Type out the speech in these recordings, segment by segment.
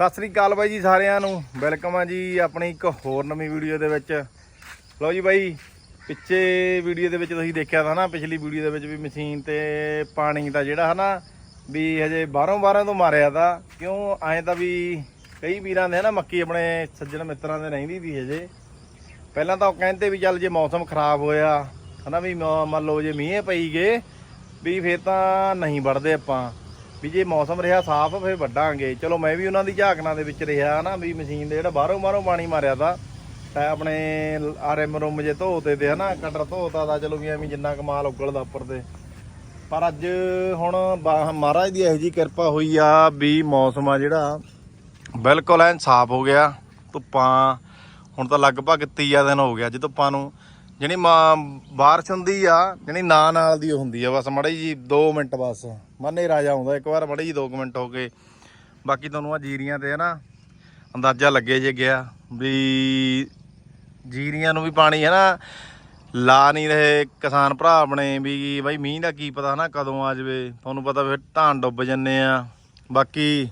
ਸਤਿ ਸ੍ਰੀ ਅਕਾਲ ਬਾਈ ਜੀ ਸਾਰਿਆਂ ਨੂੰ। ਵੈਲਕਮ ਆ ਜੀ ਆਪਣੀ ਇੱਕ ਹੋਰ ਨਵੀਂ ਵੀਡੀਓ ਦੇ ਵਿੱਚ। ਲਓ ਜੀ ਬਾਈ, ਪਿੱਛੇ ਵੀਡੀਓ ਦੇ ਵਿੱਚ ਤੁਸੀਂ ਦੇਖਿਆ ਤਾਂ ਨਾ, ਪਿਛਲੀ ਵੀਡੀਓ ਦੇ ਵਿੱਚ ਵੀ ਮਸ਼ੀਨ ਤੇ ਪਾਣੀ ਦਾ ਜਿਹੜਾ ਹਨਾ, ਵੀ ਹਜੇ ਬਾਹਰੋਂ ਬਾਹਰੋਂ ਤੋਂ ਮਾਰਿਆ ਤਾਂ, ਕਿਉਂ ਐਂ ਤਾਂ ਵੀ ਕਈ ਵੀਰਾਂ ਦੇ ਹਨਾ, ਮੱਕੀ ਆਪਣੇ ਸੱਜਣ ਮਿੱਤਰਾਂ ਦੇ ਰਹਿੰਦੀ ਸੀ ਹਜੇ। ਪਹਿਲਾਂ ਤਾਂ ਉਹ ਕਹਿੰਦੇ ਵੀ ਚੱਲ ਜੇ ਮੌਸਮ ਖਰਾਬ ਹੋਇਆ, ਹਨਾ ਵੀ ਮ- ਮੰਨ ਲਓ ਜੇ ਮੀਂਹ ਪਈ ਗਏ, ਵੀ ਫੇਰ ਤਾਂ ਨਹੀਂ ਵੜਦੇ ਆਪਾਂ। ਵੀ ਜੇ ਮੌਸਮ ਰਿਹਾ ਸਾਫ਼, ਫਿਰ ਵੱਢਾਂਗੇ। ਚਲੋ, ਮੈਂ ਵੀ ਉਹਨਾਂ ਦੀ ਝਾਕਣਾ ਦੇ ਵਿੱਚ ਰਿਹਾ ਨਾ, ਵੀ ਮਸ਼ੀਨ ਦੇ ਜਿਹੜਾ ਬਾਹਰੋਂ ਬਾਹਰੋਂ ਪਾਣੀ ਮਾਰਿਆ ਤਾਂ ਤਾਂ ਆਪਣੇ ਆਰਐਮ ਰੂਮ ਜੇ ਧੋਤੇ ਤੇ ਹਨਾ, ਕਟਰ ਧੋਤਾ ਦਾ ਚਲੋ ਵੀ ਐਵੇਂ ਜਿੰਨਾ ਕਮਾਲ ਉਗਲਦਾ ਉੱਪਰ ਤੇ। ਪਰ ਅੱਜ ਹੁਣ ਬਾ- ਮਹਾਰਾਜ ਦੀ ਇਹੋ ਜੀ ਕਿਰਪਾ ਹੋਈ ਆ ਵੀ ਮੌਸਮ ਆ ਜਿਹੜਾ, ਬਿਲਕੁਲ ਐਨ ਸਾਫ਼ ਹੋ ਗਿਆ। ਧੁੱਪਾਂ, ਹੁਣ ਤਾਂ ਲਗਭਗ 30 ਦਿਨ ਹੋ ਗਿਆ ਅੱਜ ਧੁੱਪਾਂ ਨੂੰ। ਜਿਹੜੀ ਮਾਂ, ਬਾਰਿਸ਼ ਹੁੰਦੀ ਆ ਜਿਹੜੀ ਨਾ ਨਾਲ ਦੀ ਉਹ ਹੁੰਦੀ ਆ, ਬਸ ਮੜੀ ਜੀ 2 ਮਿੰਟ ਬਸ। ਮੰਨੇ ਰਾਜਾ ਆਉਂਦਾ ਇੱਕ ਵਾਰ ਮੜੀ ਜੀ 2 ਮਿੰਟ ਹੋ ਗਏ। ਬਾਕੀ ਤੁਹਾਨੂੰ ਆ ਜੀਰੀਆਂ ਤੇ ਹੈ ਨਾ ਅੰਦਾਜ਼ਾ ਲੱਗੇ ਜੇ ਗਿਆ ਵੀ ਜੀਰੀਆਂ ਨੂੰ ਵੀ ਪਾਣੀ ਹੈ ਨਾ ਲਾ ਨਹੀਂ ਰਹੇ ਕਿਸਾਨ ਭਰਾ ਆਪਣੇ ਵੀ ਬਾਈ ਮੀਂਹ ਦਾ ਕੀ ਪਤਾ ਨਾ ਕਦੋਂ ਆ ਜਾਵੇ। ਤੁਹਾਨੂੰ ਪਤਾ ਫਿਰ ਧਾਨ ਡੁੱਬ ਜੰਨੇ ਆ। ਬਾਕੀ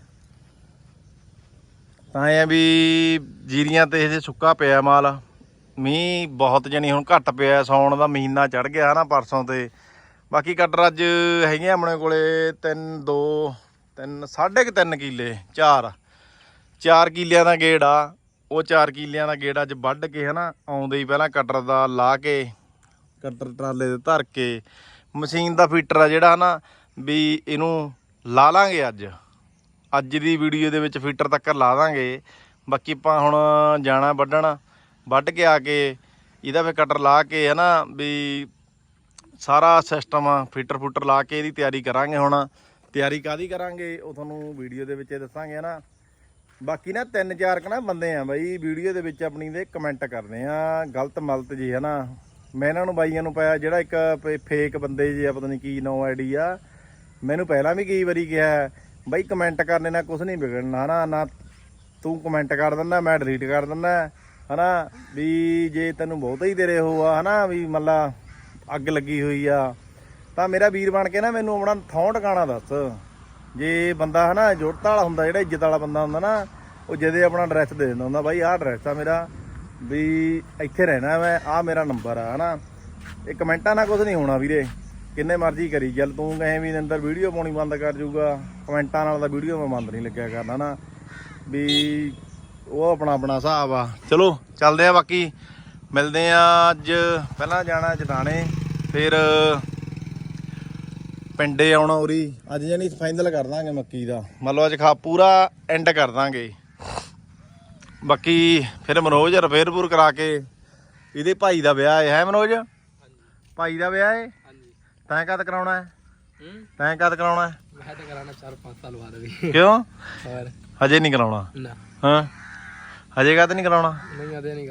ਤਾਂ ਇਹ ਆ ਵੀ ਜੀਰੀਆਂ ਤੇ ਇਹ ਸੁੱਕਾ ਪਿਆ ਮਾਲ। ਮੀਂਹ ਬਹੁਤ ਜਣੀ ਹੁਣ ਘੱਟ ਪਿਆ ਸੌਣ ਦਾ ਮਹੀਨਾ ਚੜ ਗਿਆ ਨਾ ਪਰਸੋਂ ਤੇ। ਬਾਕੀ ਕਟਰ ਅੱਜ ਹੈਗੇ ਆਪਣੇ ਕੋਲੇ 3 2 3 ਸਾਢੇ 3 ਕਿੱਲੇ 4 4 ਕਿੱਲਿਆਂ ਦਾ ਗੇੜ ਆ ਉਹ 4 ਕਿੱਲਿਆਂ ਦਾ ਗੇੜ ਅੱਜ ਵੱਢ ਕੇ ਹਨਾ, ਆਉਂਦੇ ਹੀ ਪਹਿਲਾਂ ਕਟਰ ਦਾ ਲਾ ਕੇ, ਕਟਰ ਟਰਾਲੇ ਦੇ ਧਰ ਕੇ, ਮਸ਼ੀਨ ਦਾ ਫੀਟਰ ਆ ਜਿਹੜਾ ਹਨਾ, ਵੀ ਇਹਨੂੰ ਲਾ ਲਾਂਗੇ ਅੱਜ। ਅੱਜ ਦੀ ਵੀਡੀਓ ਦੇ ਵਿੱਚ ਫੀਟਰ ਤੱਕ ਲਾ ਦਾਂਗੇ। ਬਾਕੀ ਆਪਾਂ ਹੁਣ ਜਾਣਾ ਵੱਢਣ, ਵੱਢ ਕੇ ਆ ਕੇ, ਇਹਦਾ ਫੇ ਕਟਰ ਲਾ ਕੇ ਹਨਾ, ਵੀ ਸਾਰਾ ਸਿਸਟਮ ਫੀਟਰ ਫੂਟਰ ਲਾ ਕੇ ਇਹਦੀ ਤਿਆਰੀ ਕਰਾਂਗੇ ਹੁਣ। ਤਿਆਰੀ ਕਾਦੀ ਕਰਾਂਗੇ ਉਹ ਤੁਹਾਨੂੰ ਵੀਡੀਓ ਦੇ ਵਿੱਚ ਦੱਸਾਂਗੇ ਨਾ ਬਾਕੀ ਨਾ ਤਿੰਨ ਚਾਰ ਕਨਾ ਬੰਦੇ ਆ ਬਾਈ, ਵੀਡੀਓ ਦੇ ਵਿੱਚ ਆਪਣੀ ਦੇ ਕਮੈਂਟ ਕਰਦੇ ਆ। ਗਲਤ ਮਲਤ ਜੀ ਹੈ ਨਾ ਮੈਂ ਇਹਨਾਂ ਨੂੰ ਬਾਈਆਂ ਨੂੰ ਪਾਇਆ ਜਿਹੜਾ ਇੱਕ ਫੇਕ ਬੰਦੇ ਜੀ ਆ, ਪਤਾ ਨਹੀਂ ਕੀ ਨੋ ਆਈਡੀ ਆ। ਮੈਨੂੰ ਪਹਿਲਾਂ ਵੀ ਕਈ ਵਾਰੀ ਕਿਹਾ ਬਾਈ ਕਮੈਂਟ ਕਰਨੇ ਨਾਲ ਕੁਝ ਨਹੀਂ ਵਿਗੜਨਾ ਨਾ ਨਾ ਤੂੰ ਕਮੈਂਟ ਕਰ ਦਿੰਦਾ, ਮੈਂ ਡਿਲੀਟ ਕਰ ਦਿੰਦਾ, ਹਨਾ। ਵੀ ਜੇ ਤੈਨੂੰ ਬਹੁਤਾ ਹੀ ਤੇਰੇ ਉਹ ਆ ਹਨਾ, ਵੀ ਮੱਲਾ ਅੱਗ ਲੱਗੀ ਹੋਈ ਆ। ਤਾਂ ਮੇਰਾ ਵੀਰ ਬਣ ਕੇ ਨਾ ਮੈਨੂੰ ਆਪਣਾ ਥਾਂ ਟਿਕਾਣਾ ਦੱਸ। ਜੇ ਬੰਦਾ ਹਨਾ, ਜੁੜਤ ਵਾਲਾ ਹੁੰਦਾ, ਜਿਹੜਾ ਇੱਜ਼ਤ ਵਾਲਾ ਬੰਦਾ ਹੁੰਦਾ ਨਾ, ਉਹ ਜਦੇ ਆਪਣਾ ਐਡਰੈਸ ਦੇ ਦਿੰਦਾ ਹੁੰਦਾ, ਬਾਈ, ਆਹ ਐਡਰੈਸ ਆ ਮੇਰਾ, ਵੀ ਇੱਥੇ ਰਹਿਣਾ ਮੈਂ, ਆਹ ਮੇਰਾ ਨੰਬਰ ਆ, ਹਨਾ। ਇਹ ਕਮੈਂਟਾਂ ਨਾਲ ਕੁਝ ਨਹੀਂ ਹੋਣਾ ਵੀਰੇ। ਕਿੰਨੇ ਮਰਜ਼ੀ ਕਰੀ ਚੱਲ, ਤੂੰ ਕਹੇ ਵੀ ਅੰਦਰ ਵੀਡੀਓ ਪਾਉਣੀ ਬੰਦ ਕਰ ਜੂਗਾ ਕਮੈਂਟਾਂ ਨਾਲ ਤਾਂ ਵੀਡੀਓ ਮੈਂ ਬੰਦ ਨਹੀਂ ਲੱਗਿਆ ਕਰਨਾ ਨਾ। ਵੀ ਉਹ ਆਪਣਾ ਆਪਣਾ ਹਿਸਾਬ ਆ। ਚਲੋ, ਚੱਲਦੇ ਆ ਬਾਕੀ। ਮਿਲਦੇ ਆ ਅੱਜ ਪਹਿਲਾਂ ਜਾਣਾ ਜਟਾਣੇ ਫਿਰ ਪਿੰਡੇ ਆਉਣਾ ਉਰੀ। ਅੱਜ ਜਾਨੀ ਫਾਈਨਲ ਕਰ ਦਾਂਗੇ ਮੱਕੀ ਦਾ। ਮੰਨ ਲਓ ਅੱਜ ਖਾ ਪੂਰਾ ਐਂਡ ਕਰ ਦਾਂਗੇ। ਬਾਕੀ ਫਿਰ ਮਨੋਜ ਰਫੇਰਪੁਰ ਕਰਾ ਕੇ ਇਹਦੇ ਭਾਈ ਦਾ ਵਿਆਹ ਹੈ ਹੈ ਮਨੋਜ? ਭਾਈ ਦਾ ਵਿਆਹ ਹੈ? ਹਾਂਜੀ। ਤੈਂ ਕਦ ਕਰਾਉਣਾ ਹੈ? ਹੂੰ? ਤੈਂ ਕਦ ਕਰਾਉਣਾ ਹੈ? ਮੈਂ ਤਾਂ ਕਰਾਣਾ 4-5 ਸਾਲ ਬਾਅਦ ਵੀ। ਕਿਉਂ? ਹੋਰ। ਹਜੇ ਨਹੀਂ ਕਰਾਉਣਾ? ਨਾ। ਹਾਂ? ਹਜੇ ਕਦ ਨਹੀਂ ਕਰਾਉਣਾ? ਨਹੀਂ ਅਦੇ ਨਹੀਂ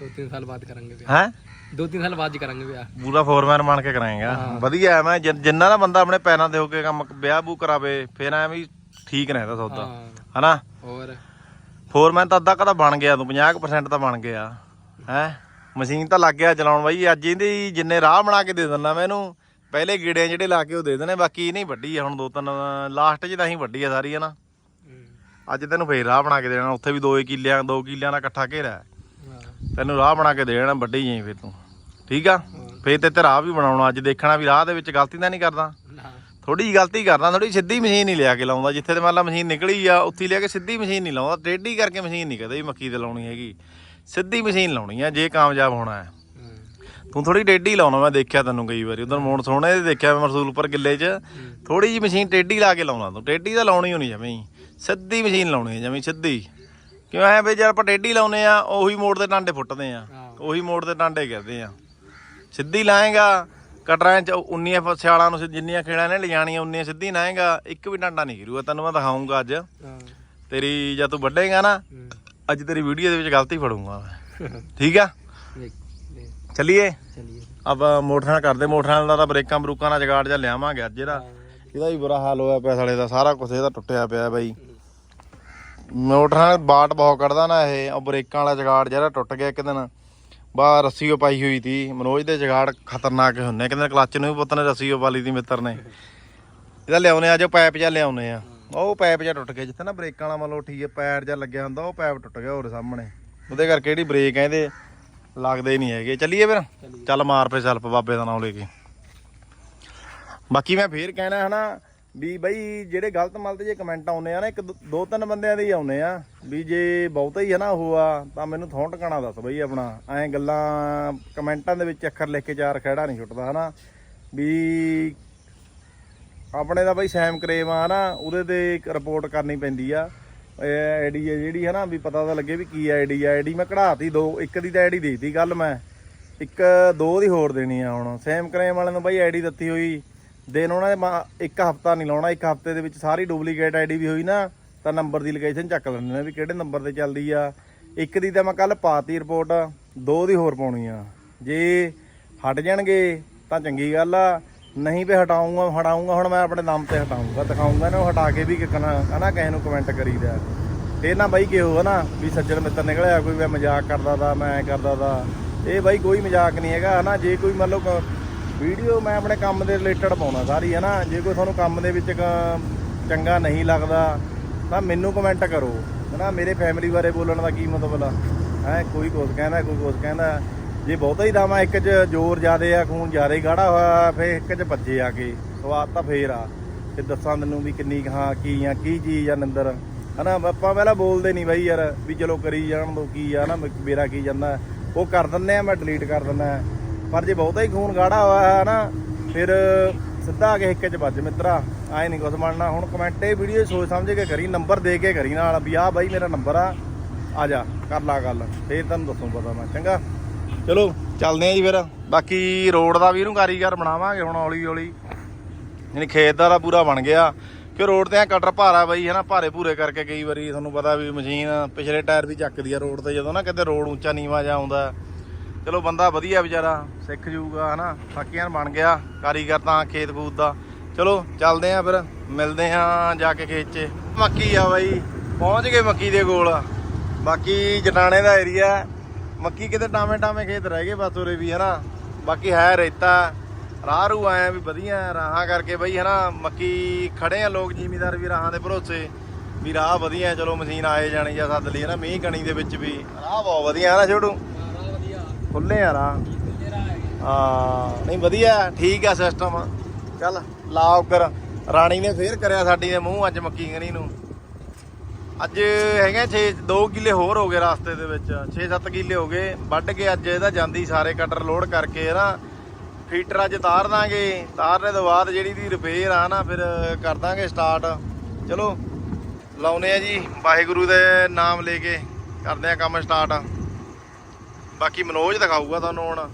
ਕਰਾਣਾ 2-3 ਸਾਲ ਬਾਅਦ ਕਰਾਂਗੇ ਵਿਆਹ। ਹੈ? 2-3 ਸਾਲ ਬਾਅਦ ਹੀ ਕਰਾਂਗੇ ਵਿਆਹ। ਪੂਰਾ ਫੋਰਮੈਨ ਬਣ ਕੇ ਕਰਾਏਗਾ। ਵਧੀਆ ਹੈ ਮੈਂ ਜਿ- ਜਿੰਨਾ ਦਾ ਬੰਦਾ ਆਪਣੇ ਪੈਰਾਂ ਤੇ ਹੋ ਕੇ ਕੰਮ ਵਿਆਹ ਬੂ ਕਰਾਵੇ ਫਿਰ ਐ ਵੀ ਠੀਕ ਰਹਿੰਦਾ ਸੌਦਾ। ਹਾਂ। ਹਨਾ? ਹੋਰ? ਫੋਰਮੈਨ ਤਾਂ ਅੱਧਾ ਕਦਾ ਬਣ ਗਿਆ ਤੂੰ 50% ਤਾਂ ਬਣ ਗਿਆ। ਹੈ? ਮਸ਼ੀਨ ਤਾਂ ਲੱਗ ਗਿਆ ਚਲਾਉਣ ਬਾਈ ਅੱਜ ਇਹਦੀ ਜਿੰਨੇ ਰਾਹ ਬਣਾ ਕੇ ਦੇ ਦਿੰਦਾ ਮੈਂ ਇਹਨੂੰ ਪਹਿਲੇ ਗੀੜੇ ਜਿਹੜੇ ਲਾ ਕੇ ਉਹ ਦੇ ਦੇਣੇ ਬਾਕੀ ਇਹ ਨਹੀਂ ਵੱਡੀ ਆ ਹੁਣ ਦੋ ਤਿੰਨ ਲਾਸਟ 'ਚ ਤਾਂ ਹੀ ਵੱਡੀ ਆ ਸਾਰੀ ਹੈ ਨਾ ਹੂੰ। ਅੱਜ ਤੈਨੂੰ ਫੇਰ ਰਾਹ ਬਣਾ ਕੇ ਦੇਣਾ ਉੱਥੇ ਵੀ 2 ਕਿੱਲਿਆਂ 2 ਕਿੱਲਿਆਂ ਦਾ ਇਕੱਠਾ ਘੇਰਾ। ਹੈ। ਤੈਨੂੰ ਰਾਹ ਬਣਾ ਕੇ ਦੇਣਾ ਵੱਡੀ ਜਾਈ ਫੇਰ ਤੂੰ। ਠੀਕ ਆ? ਫੇਰ ਤੇ ਤੇ ਰਾਹ ਵੀ ਬਣਾਉਣਾ। ਅੱਜ ਦੇਖਣਾ ਵੀ ਰਾਹ ਦੇ ਵਿੱਚ ਗਲਤੀ ਤਾਂ ਨਹੀਂ ਕਰਦਾ। ਨਾ। ਥੋੜੀ ਜਿਹੀ ਗਲਤੀ ਕਰਦਾ ਥੋੜੀ ਸਿੱਧੀ ਮਸ਼ੀਨ ਨਹੀਂ ਲਿਆ ਕੇ ਲਾਉਂਦਾ। ਜਿੱਥੇ ਤੇ ਮੰਨ ਲਾ ਮਸ਼ੀਨ ਨਿਕਲੀ ਆ ਉੱਥੇ ਲਿਆ ਕੇ ਸਿੱਧੀ ਮਸ਼ੀਨ ਨਹੀਂ ਲਾਉਂਦਾ। ਟੇਢੀ ਕਰਕੇ ਮਸ਼ੀਨ ਨਹੀਂ ਕਦੇ ਵੀ ਮੱਕੀ ਤੇ ਲਾਉਣੀ ਹੈਗੀ। ਸਿੱਧੀ ਮਸ਼ੀਨ ਲਾਉਣੀ ਆ ਜੇ ਕਾਮਯਾਬ ਹੋਣਾ ਹੈ। ਤੂੰ ਥੋੜੀ ਟੇਢੀ ਲਾਉਣਾ ਮੈਂ ਦੇਖਿਆ ਤੈਨੂੰ ਕਈ ਵਾਰੀ। ਉਧਰ ਮੋੜ ਸੋਹਣੇ ਦੇ ਦੇਖਿਆ ਮੈਂ ਰਸੂਲਪੁਰ ਗਿੱਲੇ 'ਚ। ਥੋੜੀ ਜਿਹੀ ਮਸ਼ੀਨ ਟੇਢੀ ਲਾ ਕੇ ਲਾਉਣਾ ਤੂੰ। ਟੇਢੀ ਤਾਂ ਲਾਉਣੀ ਹੋਣੀ ਜਮੀ। ਸਿੱਧੀ ਮਸ਼ੀਨ ਲਾਉਣੀ ਹੈ ਜਮੀ ਸਿੱਧੀ। ਕਿਉਂ ਐ ਵੀ ਜੇ ਆਪਾਂ ਟੇਢੀ ਲਾਉਨੇ ਆ ਉਹੀ ਮੋੜ ਤੇ ਟਾਂਡੇ ਫੁੱਟਦੇ ਆ। ਹਾਂ। ਉਹੀ ਮੋੜ ਤੇ ਟਾਂਡੇ ਕਰਦੇ ਆ। ਸਿੱਧੀ ਲਾਏਗਾ ਕਟਰਾਂ 'ਚ ਉਨੀਆਂ ਫ- ਸਿਆਲਾਂ ਨੂੰ ਜਿੰਨੀਆਂ ਖੇੜਾਂ ਨੇ ਲਿਜਾਣੀਆਂ ਉਨੀਆਂ ਸਿੱਧੀ ਲਾਏਗਾ ਇੱਕ ਵੀ ਡਾਂਡਾ ਨਹੀਂ ਗਿਰੂਗਾ। ਤੈਨੂੰ ਮੈਂ ਦਿਖਾਉਂਗਾ ਅੱਜ। ਹਾਂ। ਤੇਰੀ ਜਦ ਤੂੰ ਵੱਢੇਗਾ ਨਾ ਹੂੰ। ਅੱਜ ਤੇਰੀ ਵੀਡੀਓ ਦੇ ਵਿੱਚ ਗਲਤੀ ਫੜੂੰਗਾ ਠੀਕ ਆ? ਚੱਲੀਏ? ਆਪਾਂ ਮੋਟਰਸਾਈਕਲ ਕਰਦੇ ਮੋਟਰਸਾਈਕਲ ਦਾ ਤਾਂ ਬ੍ਰੇਕਾਂ ਬਰੂਕਾਂ ਨਾਲ ਜਗਾੜ ਜਾਂ ਲਿਆਵਾਂਗੇ ਅੱਜ ਇਹਦਾ। ਇਹਦਾ ਵੀ ਬੁਰਾ ਹਾਲ ਹੋਇਆ ਪਿਆ ਸਾਲੇ ਦਾ ਸਾਰਾ ਕੁਝ ਇਹਦਾ ਟੁੱਟਿਆ ਪਿਆ ਬਾਈ। ਮੋਟਰਸਾਈਕਲ ਬਾਟ ਬਹੁਤ ਕੱਢਦਾ ਨਾ ਇਹ, ਉਹ ਬ੍ਰੇਕਾਂ ਵਾਲਾ ਜਗਾੜ ਜਿਹੜਾ ਟੁੱਟ ਗਿਆ ਇੱਕ ਦਿਨ। ਬਾ ਰੱਸੀ ਉਹ ਪਾਈ ਹੋਈ ਸੀ ਮਨੋਜ ਦੇ ਜਗਾੜ ਖਤਰਨਾਕ ਹੁੰਦੇ ਕਹਿੰਦੇ ਕਲੱਚ ਨੂੰ ਵੀ ਪੁੱਤ ਨੇ ਰੱਸੀ ਉਹ ਪਾਲੀ ਦੀ ਮਿੱਤਰ ਨੇ। ਇਹਦਾ ਲਿਆਉਨੇ ਆ ਜੋ ਪਾਈਪ ਜਾਂ ਲਿਆਉਨੇ ਆ। ਉਹ ਪਾਈਪ ਜਿਹਾ ਟੁੱਟ ਗਿਆ, ਜਿੱਥੇ ਨਾ ਬ੍ਰੇਕਾਂ ਵਾਲਾ ਮੰਨ ਲਓ ਠੀਕ ਹੈ ਪੈਰ ਜਿਹਾ ਲੱਗਿਆ ਹੁੰਦਾ, ਉਹ ਪਾਈਪ ਟੁੱਟ ਗਿਆ ਹੋਰ ਸਾਹਮਣੇ। ਉਹਦੇ ਕਰਕੇ ਜਿਹੜੀ ਬ੍ਰੇਕ ਕਹਿੰਦੇ ਇਹਦੇ ਲੱਗਦੇ ਨਹੀਂ ਹੈਗੇ। ਚੱਲੀਏ ਫਿਰ? ਚੱਲ ਮਾਰ ਫੇ ਸੈਲਫ ਬਾਬੇ ਦਾ ਨਾਮ ਲੈ ਕੇ। ਬਾਕੀ ਮੈਂ ਫੇਰ ਕਹਿਣਾ ਹਨਾ ਵੀ ਬਈ ਜਿਹੜੇ ਗਲਤ ਮਲਤ ਜੇ ਕਮੈਂਟ ਆਉਂਦੇ ਆ ਨਾ, ਇੱਕ ਦੋ- ਦੋ ਤਿੰਨ ਬੰਦਿਆਂ ਦੇ ਹੀ ਆਉਂਦੇ ਆ। ਵੀ ਜੇ ਬਹੁਤਾ ਹੀ ਹੈ ਨਾ ਉਹ ਆ, ਤਾਂ ਮੈਨੂੰ ਥੋਂ ਟਿਕਾਣਾ ਦੱਸ ਬਈ ਆਪਣਾ। ਐਂ ਗੱਲਾਂ ਕਮੈਂਟਾਂ ਦੇ ਵਿੱਚ ਅੱਖਰ ਲਿਖ ਕੇ ਚਾਰ ਖੜਾ ਨਹੀਂ ਛੁੱਟਦਾ, ਹਨਾ? ਵੀ ਆਪਣੇ ਦਾ ਬਈ ਸੈਮ ਕਰੇਮ ਆ ਨਾ ਉਹਦੇ ਤੇ ਇੱਕ ਰਿਪੋਰਟ ਕਰਨੀ ਪੈਂਦੀ ਆ। ਆਈਡੀ ਹੈ ਜਿਹੜੀ ਹੈ ਨਾ ਵੀ ਪਤਾ ਤਾਂ ਲੱਗੇ ਵੀ ਕੀ ਆਈਡੀ ਆ। ਆਈਡੀ ਮੈਂ ਕਢਾਤੀ ਦੋ, ਇੱਕ ਦੀ ਤਾਂ ਆਈਡੀ ਦੇਤੀ ਕੱਲ ਮੈਂ। ਇੱਕ ਦੋ ਦੀ ਹੋਰ ਦੇਣੀ ਆ ਹੁਣ। ਸੈਮ ਕਰੇਮ ਵਾਲਿਆਂ ਨੂੰ ਬਈ ਆਈਡੀ ਦਿੱਤੀ ਹੋਈ। ਦਿਨ ਉਹਨਾਂ ਨੇ ਮਾ- ਇੱਕ ਹਫਤਾ ਨਹੀਂ ਲਾਉਣਾ, ਇੱਕ ਹਫ਼ਤੇ ਦੇ ਵਿੱਚ ਸਾਰੀ ਡੁਪਲੀਕੇਟ ਆਈਡੀ ਵੀ ਹੋਈ ਨਾ, ਤਾਂ ਨੰਬਰ ਦੀ ਲੋਕੇਸ਼ਨ ਚੱਕ ਲੈਂਦੇ ਨੇ ਵੀ ਕਿਹੜੇ ਨੰਬਰ ਤੇ ਚੱਲਦੀ ਆ। ਇੱਕ ਦੀ ਤਾਂ ਮੈਂ ਕੱਲ ਪਾਤੀ ਰਿਪੋਰਟ ਦੋ ਦੀ ਹੋਰ ਪਾਉਣੀ ਆ। ਜੇ ਹਟ ਜਾਣਗੇ ਤਾਂ ਚੰਗੀ ਗੱਲ ਆ, ਨਹੀਂ ਵੀ ਹਟਾਉਂਗਾ ਹਟਾਉਂਗਾ, ਹੁਣ ਮੈਂ ਆਪਣੇ ਦਮ ਤੇ ਹਟਾਉਂਗਾ, ਦਿਖਾਉਂਗਾ ਨਾ, ਉਹ ਹਟਾ ਕੇ ਵੀ ਕਿਕਣਾ, ਹਨਾ, ਕਿਸੇ ਨੂੰ ਕਮੈਂਟ ਕਰੀਦਾ। ਇਹ ਨਾ ਬਾਈ ਕਿਹੋ ਹਨਾ ਵੀ ਸੱਜਣ ਮਿੱਤਰ ਨਿਕਲਿਆ, ਕੋਈ ਮੈਂ ਮਜ਼ਾਕ ਕਰਦਾ ਦਾ ਮੈਂ ਐਂ ਕਰਦਾ ਦਾ ਇਹ ਬਾਈ ਕੋਈ ਮਜ਼ਾਕ ਨਹੀਂ ਹੈਗਾ, ਹਨਾ, ਜੇ ਕੋਈ ਮੰਨ ਲਓ ਵੀਡੀਓ ਮੈਂ ਆਪਣੇ ਕੰਮ ਦੇ ਰਿਲੇਟਡ ਪਾਉਣਾ ਸਾਰੀ, ਹੈ ਨਾ? ਜੇ ਕੋਈ ਤੁਹਾਨੂੰ ਕੰਮ ਦੇ ਵਿੱਚ ਕ- ਚੰਗਾ ਨਹੀਂ ਲੱਗਦਾ, ਤਾਂ ਮੈਨੂੰ ਕਮੈਂਟ ਕਰੋ, ਹੈ ਨਾ? ਮੇਰੇ ਫੈਮਿਲੀ ਬਾਰੇ ਬੋਲਣ ਦਾ ਕੀ ਮਤਲਬ ਆ? ਹੈ? ਕੋਈ ਕੁਛ ਕਹਿੰਦਾ, ਕੋਈ ਕੁਛ ਕਹਿੰਦਾ। ਜੇ ਬਹੁਤਾ ਹੀ ਦਮਾ ਇੱਕ 'ਚ ਜ਼ੋਰ ਜ਼ਿਆਦੇ ਆ, ਖੂਨ ਜ਼ਿਆਦਾ ਹੀ ਗਾੜਾ ਹੋਇਆ, ਫੇਰ ਇੱਕ 'ਚ ਵੱਜੇ ਆ ਕੇ। ਸਵਾਦ ਤਾਂ ਫੇਰ ਆ। ਤੇ ਦੱਸਾਂ ਤੈਨੂੰ ਵੀ ਕਿੰਨੀ ਕੁ ਹਾਂ, ਕੀ ਆ, ਕੀ ਚੀਜ਼ ਆ ਨਿੰਦਰ। ਹਨਾ ਆਪਾਂ ਪਹਿਲਾਂ ਬੋਲਦੇ ਨਹੀਂ ਬਾਈ ਯਾਰ, ਵੀ ਚਲੋ ਕਰੀ ਜਾਣ ਦੋ ਕੀ ਆ ਨਾ, ਮੇਰਾ ਕੀ ਜਾਂਦਾ। ਉਹ ਕਰ ਦਿੰਦੇ ਆ, ਮੈਂ ਡਿਲੀਟ ਕਰ ਦਿੰਦਾ। ਪਰ ਜੇ ਬਹੁਤਾ ਹੀ ਖੂਨ ਗਾੜਾ ਹੋਇਆ ਹੈ ਨਾ, ਫਿਰ ਸਿੱਧਾ ਆ ਕੇ ਹਿੱਕੇ 'ਚ ਵੱਜ ਮਿੱਤਰਾ। ਆਏ ਨਹੀਂ ਕੁਛ ਬਣਨਾ। ਹੁਣ ਕਮੈਂਟ ਇਹ ਵੀਡੀਓ ਸੋਚ ਸਮਝ ਕੇ ਕਰੀ ਨੰਬਰ ਦੇ ਕੇ ਕਰੀ ਨਾਲ ਵੀ ਆਹ ਬਾਈ ਮੇਰਾ ਨੰਬਰ ਆ। ਆ ਜਾ, ਕਰ ਲਾ ਗੱਲ। ਫੇਰ ਤੁਹਾਨੂੰ ਦੱਸੂ ਪਤਾ ਮੈਂ, ਚੰਗਾ? ਚਲੋ, ਚੱਲਦੇ ਆ ਜੀ ਫਿਰ। ਬਾਕੀ ਰੋਡ ਦਾ ਵੀ ਇਹਨੂੰ ਕਾਰੀਗਰ ਬਣਾਵਾਂਗੇ ਹੁਣ ਹੌਲੀ ਹੌਲੀ। ਯਾਨੀ ਖੇਤ ਦਾ ਤਾਂ ਪੂਰਾ ਬਣ ਗਿਆ। ਕਿ ਰੋਡ ਤੇ ਆ ਕਟਰ ਭਾਰਾ ਬਈ ਹੈ ਨਾ ਭਾਰੇ ਭੂਰੇ ਕਰਕੇ ਕਈ ਵਾਰੀ ਤੁਹਾਨੂੰ ਪਤਾ ਵੀ ਮਸ਼ੀਨ ਪਿਛਲੇ ਟਾਇਰ ਵੀ ਚੱਕਦੀ ਆ ਰੋਡ ਤੇ। ਜਦੋਂ ਨਾ ਕਿਤੇ ਰੋਡ ਉੱਚਾ ਨੀਵਾ ਜਾ ਆਉਂਦਾ ਚਲੋ ਬੰਦਾ ਵਧੀਆ ਵਿਚਾਰਾ, ਸਿੱਖ ਜੂਗਾ, ਹਨਾ? ਬਾਕੀਆਂ ਬਣ ਗਿਆ ਕਾਰੀਗਰ ਤਾਂ ਖੇਤ ਖੂਤ ਦਾ। ਚਲੋ, ਚੱਲਦੇ ਆ ਫਿਰ, ਮਿਲਦੇ ਆ ਜਾ ਕੇ ਖੇਤ 'ਚ। ਮੱਕੀ ਆ ਬਾਈ, ਪਹੁੰਚ ਗਏ ਮੱਕੀ ਦੇ ਕੋਲ। ਬਾਕੀ ਜਟਾਣੇ ਦਾ ਏਰੀਆ ਮੱਕੀ ਕਿਤੇ ਟਾਵੇਂ ਟਾਵੇਂ ਖੇਤ ਰਹਿ ਗਏ ਬਸ ਉਰੇ ਵੀ, ਹਨਾ? ਬਾਕੀ ਹੈ ਰੇਤਾ। ਰਾਹ ਰੂ ਆਇਆ ਵੀ ਵਧੀਆ ਰਾਹਾਂ ਕਰਕੇ ਬਈ, ਹਨਾ? ਮੱਕੀ ਖੜੇ ਆ ਲੋਕ, ਜ਼ਿਮੀਦਾਰ ਵੀ ਰਾਹਾਂ ਦੇ ਭਰੋਸੇ। ਵੀ ਰਾਹ ਵਧੀਆ, ਚਲੋ ਮਸ਼ੀਨ ਆਏ ਜਾਣੀ ਜਾਂ ਸੱਦ ਲਈ ਹਨਾ ਮੀਂਹ ਕਣੀ ਦੇ ਵਿੱਚ ਵੀ। ਰਾਹ ਬਹੁਤ ਵਧੀਆ, ਹਨਾ, ਛੋਟੂ? ਖੁੱਲੇ ਆ ਰਾਹ ਹਾਂ, ਨਹੀਂ ਵਧੀਆ, ਠੀਕ ਆ ਸਿਸਟਮ ਚੱਲ ਲਾਓ ਕਰ ਰਾਣੀ ਨੇ ਫੇਰ ਕਰਿਆ ਸਾਡੀ ਦੇ ਮੂੰਹ ਅੱਜ ਮੱਕੀ ਗਣੀ ਨੂੰ। ਅੱਜ ਹੈਗੇ 6 2 ਕਿੱਲੇ ਹੋਰ ਹੋ ਗਏ ਰਸਤੇ ਦੇ ਵਿੱਚ। 6-7 ਕਿੱਲੇ ਹੋ ਗਏ। ਵੱਢ ਕੇ ਅੱਜ ਇਹਦਾ ਜਾਂਦੀ ਸਾਰੇ ਕਟਰ ਲੋਡ ਕਰਕੇ ਨਾ ਫੀਟਰ ਅੱਜ ਤਾਰ ਦਾਂਗੇ। ਤਾਰਨੇ ਤੋਂ ਬਾਅਦ ਜਿਹੜੀ ਦੀ ਰਿਪੇਅਰ ਆ ਨਾ, ਫਿਰ ਕਰ ਦਾਂਗੇ ਸਟਾਰਟ ਚਲੋ, ਲਾਉਨੇ ਆ ਜੀ। ਵਾਹਿਗੁਰੂ ਦੇ ਨਾਮ ਲੈ ਕੇ ਕਰਦੇ ਆ ਕੰਮ ਸਟਾਰਟ ਬਾਕੀ ਮਨੋਜ ਦਿਖਾਊਗਾ ਤੁਹਾਨੂੰ ਹੁਣ।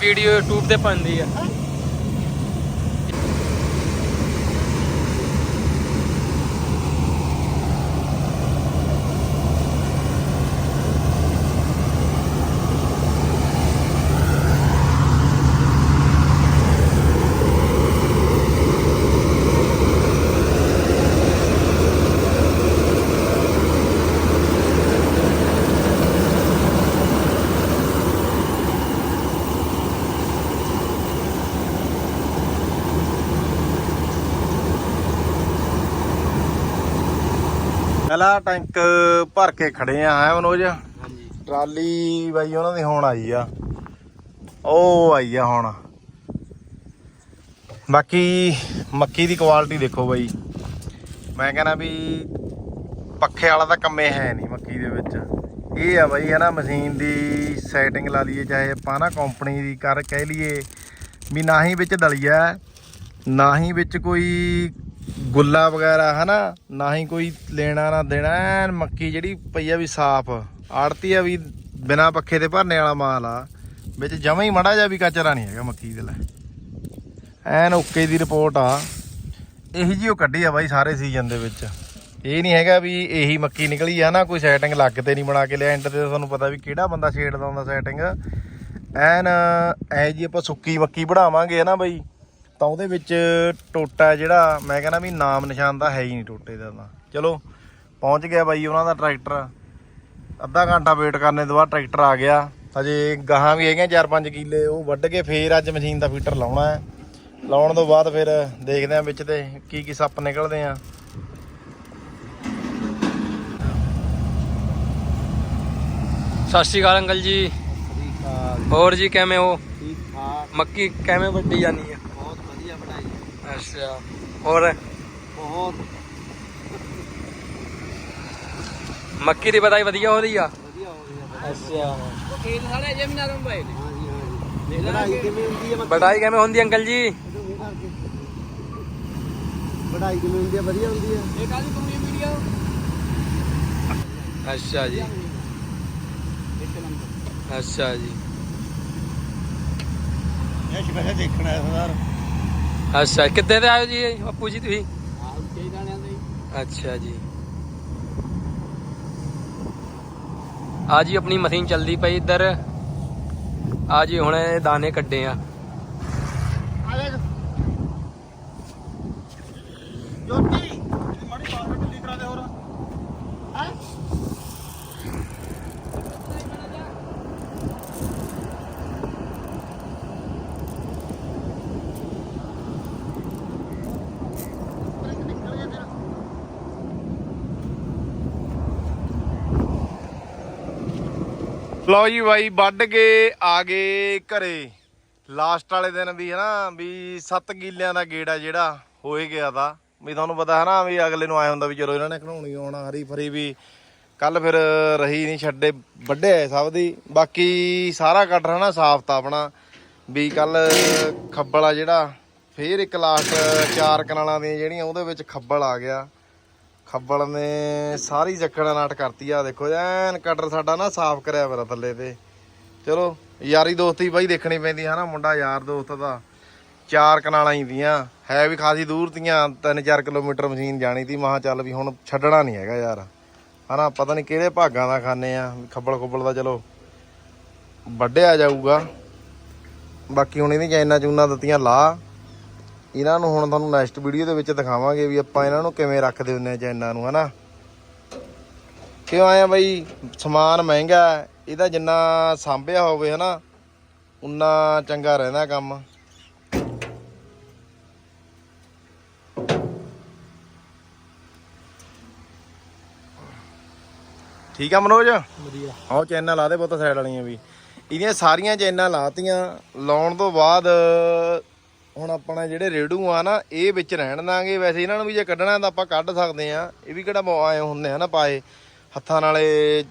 ਵੀਡੀਓ YouTube ਤੇ ਪਾਉਂਦੀ ਆ। ਪਹਿਲਾ ਟੈਂਕ ਭਰ ਕੇ ਖੜੇ ਆ ਹੈ ਮਨੋਜ? ਹਾਂਜੀ। ਟਰਾਲੀ ਬਾਈ ਉਹਨਾਂ ਦੀ ਹੁਣ ਆਈ ਆ। ਉਹ ਆਈ ਆ ਹੁਣ। ਬਾਕੀ ਮੱਕੀ ਦੀ ਕੁਆਲਿਟੀ ਦੇਖੋ ਬਾਈ। ਮੈਂ ਕਹਿੰਦਾ ਵੀ ਪੱਖੇ ਵਾਲਾ ਤਾਂ ਕੰਮੇ ਹੈ ਨਹੀਂ ਮੱਕੀ ਦੇ ਵਿੱਚ। ਇਹ ਆ ਬਾਈ ਹੈ ਨਾ ਮਸ਼ੀਨ ਦੀ ਸੈਟਿੰਗ ਲਾ ਲਈਏ ਚਾਹੇ ਆਪਾਂ ਨਾ ਕੰਪਨੀ ਦੀ ਕਰ ਕਹਿ ਲਈਏ ਵੀ ਨਾ ਹੀ ਵਿੱਚ ਦਲੀਆ ਨਾ ਹੀ ਵਿੱਚ ਕੋਈ ਗੁੱਲਾ ਵਗੈਰਾ, ਹਨਾ? ਨਾ ਹੀ ਕੋਈ ਲੈਣਾ, ਨਾ ਦੇਣਾ, ਐਨ ਮੱਕੀ ਜਿਹੜੀ ਪਈ ਆ ਵੀ ਸਾਫ਼। ਆੜਤੀ ਆ ਵੀ ਬਿਨਾ ਪੱਖੇ ਤੇ ਭਰਨੇ ਵਾਲਾ ਮਾਲ ਆ। ਵਿੱਚ ਜਮਾਂ ਹੀ ਮੜਾ ਜਾ ਵੀ ਕਚਰਾ ਨਹੀਂ ਹੈਗਾ ਮੱਕੀ ਦੇ ਲੈ। ਐਨ ਓਕੇ ਦੀ ਰਿਪੋਰਟ ਆ। ਇਹੀ ਜਿਹੀ ਉਹ ਕੱਢੀ ਆ ਬਾਈ ਸਾਰੇ ਸੀਜ਼ਨ ਦੇ ਵਿੱਚ। ਇਹ ਨਹੀਂ ਹੈਗਾ ਵੀ ਇਹੀ ਮੱਕੀ ਨਿਕਲੀ ਆ ਨਾ ਕੋਈ ਸੈਟਿੰਗ ਲੱਗ ਤੇ ਨਹੀਂ ਬਣਾ ਕੇ ਲਿਆ। ਐਂਡ ਤੇ ਤੁਹਾਨੂੰ ਪਤਾ ਵੀ ਕਿਹੜਾ ਬੰਦਾ ਛੇੜਦਾ ਹੁੰਦਾ ਸੈਟਿੰਗ ਐਨ ਐ ਜੀ ਆਪਾਂ ਸੁੱਕੀ ਮੱਕੀ ਬਣਾਵਾਂਗੇ ਨਾ ਬਾਈ? ਤਾਂ ਉਹਦੇ ਵਿੱਚ ਟੋਟਾ ਜਿਹੜਾ ਮੈਂ ਕਹਿੰਦਾ ਵੀ ਨਾਮ ਨਿਸ਼ਾਨ ਦਾ ਹੈ ਹੀ ਨਹੀਂ ਟੋਟੇ ਦਾ ਤਾਂ। ਚਲੋ ਪਹੁੰਚ ਗਿਆ ਬਾਈ ਉਹਨਾਂ ਦਾ ਟਰੈਕਟਰ। ਅੱਧਾ ਘੰਟਾ ਵੇਟ ਕਰਨੇ ਤੋਂ ਬਾਅਦ ਟਰੈਕਟਰ ਆ ਗਿਆ। ਹਜੇ ਗਾਹਾਂ ਵੀ ਹੈਗੀਆਂ 4-5 ਕਿਲੇ ਉਹ ਵੱਢ ਕੇ ਫੇਰ ਅੱਜ ਮਸ਼ੀਨ ਦਾ ਫੀਟਰ ਲਾਉਣਾ ਹੈ। ਲਾਉਣ ਤੋਂ ਬਾਅਦ ਫਿਰ ਦੇਖਦੇ ਆਂ ਵਿੱਚ ਤੇ ਕੀ ਕੀ ਸੱਪ ਨਿਕਲਦੇ ਆ। ਸਤਿ ਸ਼੍ਰੀ ਅਕਾਲ ਅੰਕਲ ਜੀ। ਹੋਰ ਜੀ ਕਿਵੇਂ ਹੋ? ਠੀਕ ਮੱਕੀ ਕਿਵੇਂ ਵੱਡੀ ਜਾਂਦੀ ਆ? ਅੱਛਾ। ਮੱਕੀ ਦੀ ਬਦਾਈ ਵਧੀਆ ਹੋ ਰਹੀ ਆ? ਵਧੀਆ ਹੋ ਰਹੀ ਆ। ਅੱਛਾ। ਖੇਤ ਸਾਲੇ ਜੇ ਮਨਾ ਰੋਂ ਭਾਈ ਹਾਂ ਜੀ ਬੜਾਈ ਕਿਵੇਂ ਹੁੰਦੀ ਅੰਕਲ ਜੀ? ਬੜਾਈ ਕਿਵੇਂ ਹੁੰਦੀ ਹੈ ਵਧੀਆ ਹੁੰਦੀ ਹੈ ਇਹ ਕਾਹਦੀ ਕੰਪਨੀ ਵੀਡੀਓ ਅੱਛਾ ਜੀ। ਅੱਛਾ ਜੀ। ਇਹ ਸ਼ਬਹ ਦੇਖਣਾ ਅੱਛਾ ਕਿੱਦੇ ਤੇ ਆਇਓ ਜੀ ਅੱਪੂ ਜੀ ਤੁਸੀਂ? ਆਹ ਉੱਚੇ ਦਾਣਿਆਂ ਦੇ ਅੱਛਾ ਜੀ। ਆ ਜੀ ਆਪਣੀ ਮਸ਼ੀਨ ਚੱਲਦੀ ਪਈ ਇੱਧਰ। ਆ ਜੀ ਹੁਣ ਇਹ ਦਾਣੇ ਕੱਢੇ ਆ। ਜੋਤੀ ਮਾੜੀ ਬਾਤ ਢਿੱਲੀ ਕਰਾ ਦੇ ਹੋਰ ਹੈ ਲਓ ਜੀ ਬਾਈ, ਵੱਢ ਕੇ ਆ ਗਏ ਘਰੇ। ਲਾਸਟ ਵਾਲੇ ਦਿਨ ਵੀ ਹਨਾ, ਵੀ 7 ਕਿੱਲਿਆਂ ਦਾ ਗੇੜਾ ਜਿਹੜਾ ਹੋਏ ਗਿਆ ਤਾਂ। ਵੀ ਤੁਹਾਨੂੰ ਪਤਾ ਹੈ ਨਾ ਵੀ ਅਗਲੇ ਨੂੰ ਆਇਆ ਹੁੰਦਾ ਵੀ ਚਲੋ ਇਹਨਾਂ ਨੇ ਘਣਾਉਣੀ ਆਉਣਾ, ਹਰੀ ਫਰੀ ਵੀ ਕੱਲ ਫਿਰ ਰਹੀ ਨਹੀਂ, ਛੱਡੇ ਵੱਡੇ ਆਏ ਸਭ ਦੀ। ਬਾਕੀ ਸਾਰਾ ਕਟਰ ਹਨਾ, ਸਾਫ਼ ਤਾਂ ਆਪਣਾ। ਵੀ ਕੱਲ ਖੱਬਲ ਆ ਜਿਹੜਾ, ਫੇਰ ਇੱਕ ਲਾਸਟ ਚਾਰ ਕਨਾਲਾਂ ਦੀਆਂ ਜਿਹੜੀਆਂ, ਉਹਦੇ ਵਿੱਚ ਖੱਬਲ ਆ ਗਿਆ। ਖੱਬਲ ਨੇ ਸਾਰੀ ਚੱਕਣਾ ਨਾਟ ਕਰਤੀ ਆ, ਦੇਖੋ ਐਨ ਕਟਰ ਸਾਡਾ ਨਾ ਸਾਫ਼ ਕਰਿਆ ਮੇਰਾ ਥੱਲੇ ਤੇ। ਚਲੋ, ਯਾਰੀ ਦੋਸਤੀ ਬਾਈ ਦੇਖਣੀ ਪੈਂਦੀ ਹੈ ਨਾ ਮੁੰਡਾ ਯਾਰ ਦੋਸਤ ਦਾ। ਚਾਰ ਕਨਾਲਾਂ ਹੀ ਦੀਆਂ, ਹੈ ਵੀ ਖਾਸੀ ਦੂਰ ਤੀਆਂ 3-4 ਕਿਲੋਮੀਟਰ ਮਸ਼ੀਨ ਜਾਣੀ ਤੀ ਮਹਾ ਚੱਲ ਵੀ ਹੁਣ ਛੱਡਣਾ ਨਹੀਂ ਹੈਗਾ ਯਾਰ। ਹਨਾ, ਪਤਾ ਨਹੀਂ ਕਿਹੜੇ ਭਾਗਾਂ ਦਾ ਖਾਣੇ ਆ ਖੱਬਲ ਖੁੱਬਲ ਦਾ ਚਲੋ ਵੱਢਿਆ ਜਾਊਗਾ। ਬਾਕੀ ਹੁਣ ਇਹਦੀ ਚੈਨਾ ਚੂਨਾ ਦਿੱਤੀਆਂ, ਲਾ। ਇਹਨਾਂ ਨੂੰ ਹੁਣ ਤੁਹਾਨੂੰ ਨੈਕਸਟ ਵੀਡੀਓ ਦੇ ਵਿੱਚ ਦਿਖਾਵਾਂਗੇ ਵੀ ਆਪਾਂ ਇਹਨਾਂ ਨੂੰ ਕਿਵੇਂ ਰੱਖਦੇ ਹੁੰਦੇ ਆ ਚੈਨਾਂ ਨੂੰ ਹਨਾ? ਕਿਉਂ ਆਇਆ ਬਈ? ਸਮਾਨ ਮਹਿੰਗਾ ਇਹਦਾ ਜਿੰਨਾ ਸਾਂਭਿਆ ਹੋਵੇ ਹਨਾ ਉਨਾ ਚੰਗਾ ਰਹਿੰਦਾ ਕੰਮ। ਠੀਕ ਆ ਮਨੋਜ? ਵਧੀਆ। ਆਹ ਚੈਨਾਂ ਲਾ ਦੇ ਪੁੱਤ ਸਾਈਡ ਵਾਲੀਆਂ ਵੀ। ਇਹਦੀਆਂ ਸਾਰੀਆਂ ਚੈਨਾਂ ਲਾਤੀਆਂ। ਲਾਉਣ ਤੋਂ ਬਾਅਦ ਹੁਣ ਆਪਣਾ ਜਿਹੜੇ ਰੇੜੂ ਆ ਨਾ, ਇਹ ਵਿੱਚ ਰਹਿਣ ਦਾਂਗੇ। ਵੈਸੇ ਇਹਨਾਂ ਨੂੰ ਵੀ ਜੇ ਕੱਢਣਾ ਤਾਂ ਆਪਾਂ ਕੱਢ ਸਕਦੇ ਆ ਇਹ ਵੀ ਕਿਹੜਾ ਬ- ਆਏ ਹੁੰਦੇ ਆ ਨਾ ਪਾਏ। ਹੱਥਾਂ ਨਾਲੇ